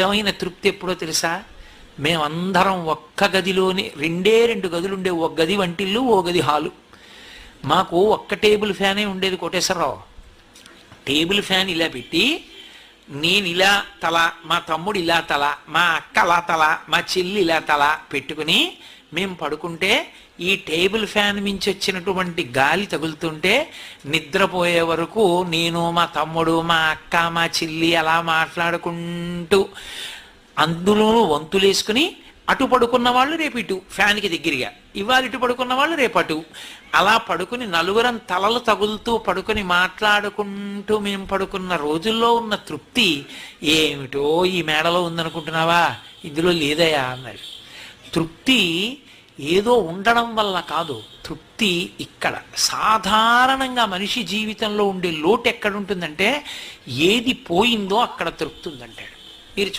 నిజమైన తృప్తి ఎప్పుడో తెలుసా? మేమందరం ఒక్క గదిలోని రెండే రెండు గదులు ఉండే ఒక గది వంటిల్లు ఓ గది హాలు. మాకు ఒక్క టేబుల్ ఫ్యానే ఉండేది కోటేశ్వరరావు. టేబుల్ ఫ్యాన్ ఇలా పెట్టి నేను ఇలా తల మా తమ్ముడు ఇలా తల మా అక్క అలా తల మా చెల్లి ఇలా తల పెట్టుకుని మేము పడుకుంటే ఈ టేబుల్ ఫ్యాన్ మించి వచ్చినటువంటి గాలి తగులుతుంటే నిద్రపోయే వరకు నేను మా తమ్ముడు మా అక్క మా చెల్లి అలా మాట్లాడుకుంటూ అందులోనూ వంతులేసుకుని అటు పడుకున్న వాళ్ళు రేపు ఇటు ఫ్యాన్కి దగ్గరగా. ఇవాళ ఇటు పడుకున్న వాళ్ళు రేపు అటు. అలా పడుకుని నలుగురం తలలు తగులుతూ పడుకుని మాట్లాడుకుంటూ మేము పడుకున్న రోజుల్లో ఉన్న తృప్తి ఏమిటో ఈ మేడలో ఉందనుకుంటున్నావా? ఇందులో లేదయా? అన్నాడు తృప్తి ఏదో ఉండడం వల్ల కాదు. తృప్తి ఇక్కడ. సాధారణంగా మనిషి జీవితంలో ఉండే లోటు ఎక్కడ ఉంటుందంటే ఏది పోయిందో అక్కడ తృప్తి ఉందంటాడు మీరు చూడండి